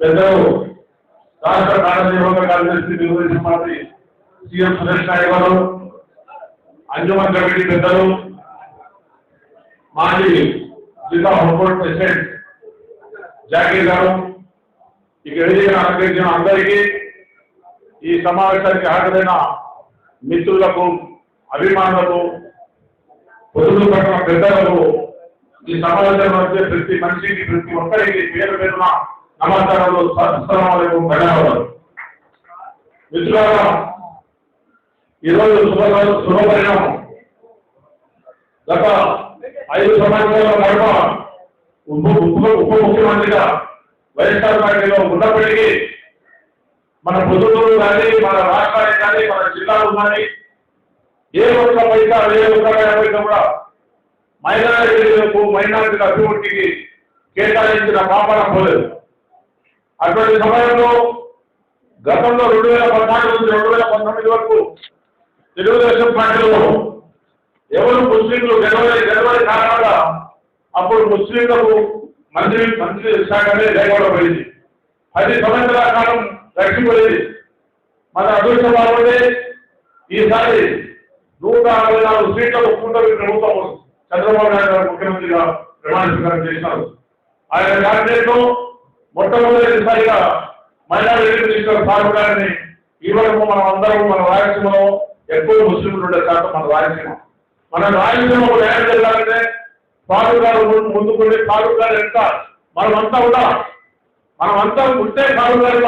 పెద్దలు రాష్ట్ర కార్యనిర్వాహక కార్యదర్శి Telugu Desam party CM Suresh Naik garu Anjuman committee పెద్దలు మాజీ జిల్లా హోంకోర్టు ప్రెసిడెంట్ జాకీర్ గారు ఇక్కడ ఎదిగిన అలంకరించిన అందరికీ ఈ సమావేశానికి హాజరైన మిత్రులకు అభిమానులకు పొదుపు పట్టిన పెద్దలకు ఈ సమావేశంలో వచ్చే ప్రతి మనిషికి ప్రతి ఒక్కరికి పేరు పేరున సమాచారంలో సత్సరాలకు ధన్యవాదాలు మిత్రులారా ఈరోజు శుభ శుభపరిణామం గత ఐదు సంవత్సరాల నడుమ ఉప ఉప ఉప ముఖ్యమంత్రిగా వైఎస్ఆర్ పార్టీలో ఉన్నప్పటికీ మన పొద్దుటూరు కానీ మన రాష్ట్రానికి కానీ మన జిల్లాలు కానీ ఏ ఒక్క పైసా ఏ ఒక్క పైసా కూడా మైనారిటీలకు మైనారిటీల అభివృద్ధికి కేటాయించిన పాపన పోలేదు. అటువంటి సమయంలో గతంలో రెండు వేల పద్నాలుగు నుంచి రెండు వేల పంతొమ్మిది వరకు తెలుగుదేశం పార్టీలో ఎవరు ముస్లింలు గెలవని గెలవని కారణంగా అప్పుడు ముస్లింలకు మంత్రి మంత్రి శాఖనే లేకపోయింది పది సంవత్సరాల కాలం గడిచిపోయింది మన అదృష్టం బాగుంది ఈసారి నూట అరవై నాలుగు సీట్ల ఒప్పుకుంటే ప్రభుత్వం చంద్రబాబు నాయుడు గారు ముఖ్యమంత్రిగా ప్రమాణ స్వీకారం చేశారు. ఆయన క్యాబినెట్లో మొట్టమొదటిసారిగా మైనారిటీ మినిస్టర్ సాగు గారిని ఈ మనం అందరం మన రాయలసీమలో ఎక్కువ ముస్లింలు ఉండే శాతం మన రాయలసీమ మన రాయలసీమ న్యాయం జరగాలంటే ఫారూక్ గారు ముందుకుండి. ఫారూక్ గారు ఎంత? మనమంతా కూడా మనమంతా ఉంటే ఫారూక్ గారి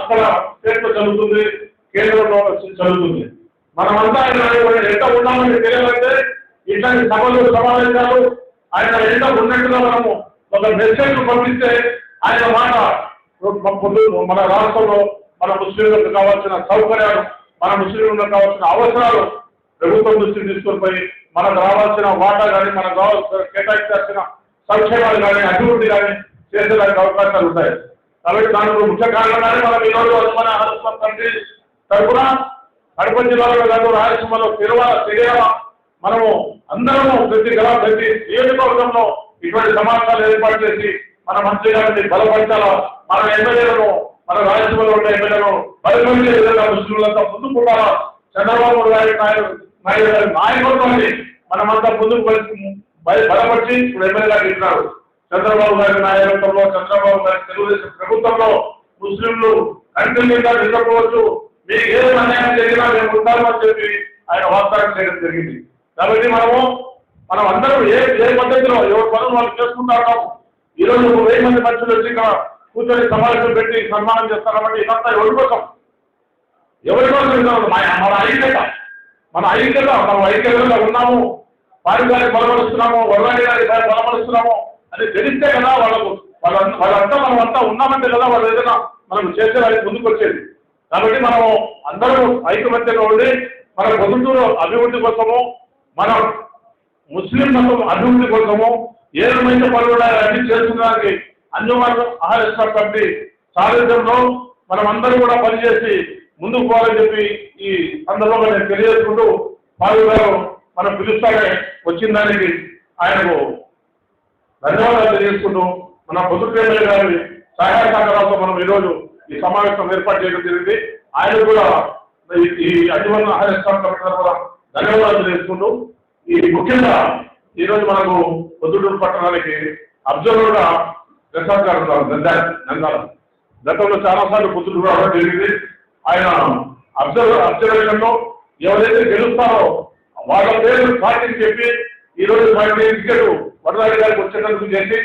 అక్కడ స్టేట్లో చదువుతుంది కేంద్రంలో చదువుతుంది. మనమంతా ఆయన ఎంత ఉన్నామని తెలియాలంటే ఇట్లాంటి సభలు సమావేశాలు ఆయన ఎంత ఉన్నట్టుగా మనము ఒక మెసేజ్ పంపిస్తే ఆయన మాట పొద్దు- మన రాష్ట్రంలో మన ముస్లింలకు కావాల్సిన సౌకర్యాలు మన ముస్లింలకు కావాల్సిన అవసరాలు ప్రభుత్వం దృష్టికి తీసుకొని పోయి మనకు రావాల్సిన వాటా కానీ మనకు రావాల్సిన కేటాయించాల్సిన సంక్షేమాలు కానీ అభివృద్ధి కానీ చేసేదానికి అవకాశాలు ఉంటాయి. కాబట్టి దానికి ముఖ్య కారణంగానే మనం ఈరోజు మన ఆలోచన తండ్రి తరఫున కడప జిల్లాలో కాదు రాయలసీమలో తిరువ తిరిగ మనము అందరము ప్రతి గల ప్రతి నియోజకవర్గంలో ఇటువంటి సమావేశాలు ఏర్పాటు చేసి మన మంత్రి గారిని బలపరచాలా? మన ఎమ్మెల్యేలను మన రాజ్యసభలో ఉన్న ఎమ్మెల్యేలను బలపరిచే విధంగా ముస్లింలంతా ముందుకు ఉండాలా చంద్రబాబు గారి నాయుడు నాయుడు గారి నాయకత్వాన్ని మనమంతా ముందుకు బలపరిచి ఇప్పుడు ఎమ్మెల్యేగా ఇస్తున్నారు చంద్రబాబు గారి నాయకత్వంలో చంద్రబాబు గారి తెలుగుదేశం ప్రభుత్వంలో ముస్లింలు కంటి మీద నిద్రపోవచ్చు. మీకు ఏ అన్యాయం జరిగినా మేము ఉంటామని చెప్పి ఆయన వాగ్దానం చేయడం జరిగింది. కాబట్టి మనము మనం అందరం ఏ ఏ పద్ధతిలో ఎవరి పనులు వాళ్ళు చేసుకుంటా ఈ రోజు ఒక వెయ్యి మంది మనుషులు వచ్చి కూర్చొని సమావేశం పెట్టి సన్మానం చేస్తారంటే ఇదంతా ఎవరి కోసం? ఎవరి కోసం మన ఐక్యత. మన ఐక్యత మనం ఐక్యతగా ఉన్నాము. వారి గారికి బలపరుస్తున్నాము వరవాడి గారి బలపరుస్తున్నాము అని తెలిస్తే కదా వాళ్ళకు వాళ్ళ వాళ్ళంతా మనం అంతా ఉన్నామంటే కదా వాళ్ళు ఏదైనా మనం చేస్తే ముందుకు వచ్చేది. కాబట్టి మనము అందరూ ఐకమత్యంగా ఉండి మన పొద్దుటూరు అభివృద్ధి కోసము మన ముస్లిం మతం అభివృద్ధి కోసము ఏ రకమైన పనులు కూడా అన్ని చేస్తున్నారని అంజుమాన్ ఆర్ఎస్ఆర్ కమిటీ సారథ్యంలో మనం అందరూ కూడా పనిచేసి ముందుకు పోవాలని చెప్పి ఈ సందర్భంగా నేను తెలియజేసుకుంటూ పాలు గారు మనం పిలుస్తానే వచ్చిన దానికి ఆయనకు ధన్యవాదాలు తెలియజేసుకుంటూ మన పొద్దుటూరు గారి సహాయ సహకారాలతో మనం ఈరోజు ఈ సమావేశం ఏర్పాటు చేయడం జరిగింది. ఆయన కూడా ఈ- అటువంటి ఆహారస్థానం ధన్యవాదాలు తెలియజేసుకుంటూ ఈ ముఖ్యంగా ఈ రోజు మనకు పొద్దుటూరు పట్టణానికి అబ్జర్వర్గా ప్రసాద్ గారు ఉన్నారు నంద్యాల గతంలో చాలా సార్లు పొద్దుటూరు రావడం జరిగింది. ఆయన అబ్జర్వర్ అబ్జర్వేషన్లో ఎవరైతే గెలుస్తారో వాళ్ళ పేరు పార్టీని చెప్పి ఈ రోజు పార్టీ టికెట్ వరదాడి గారికి వచ్చేటట్టు చేసి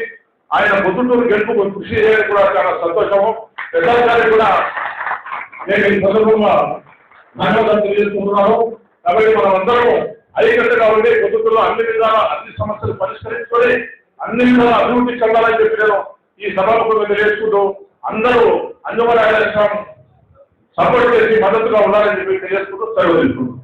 ఆయన పొద్దుటూరు గెలుపు కృషి చేయడం కూడా చాలా సంతోషము. ప్రసాద్ గారికి కూడా నేను ఈ సందర్భంగా ధన్యవాదాలు తెలియజేసుకుంటున్నాను. కాబట్టి మనం అందరం ఐక్యతగా ఉండి పొద్దుటూరులో అన్ని విధాల అన్ని సమస్యలు పరిష్కరించుకొని అన్ని విధాల అభివృద్ధి చెందాలని చెప్పి నేను ఈ సభాముఖంగా తెలియజేసుకుంటూ అందరూ అంజుమల సపోర్ట్ చేసి మద్దతుగా ఉండాలని చెప్పి తెలియజేసుకుంటూ సెలవు తీసుకుంటున్నాను.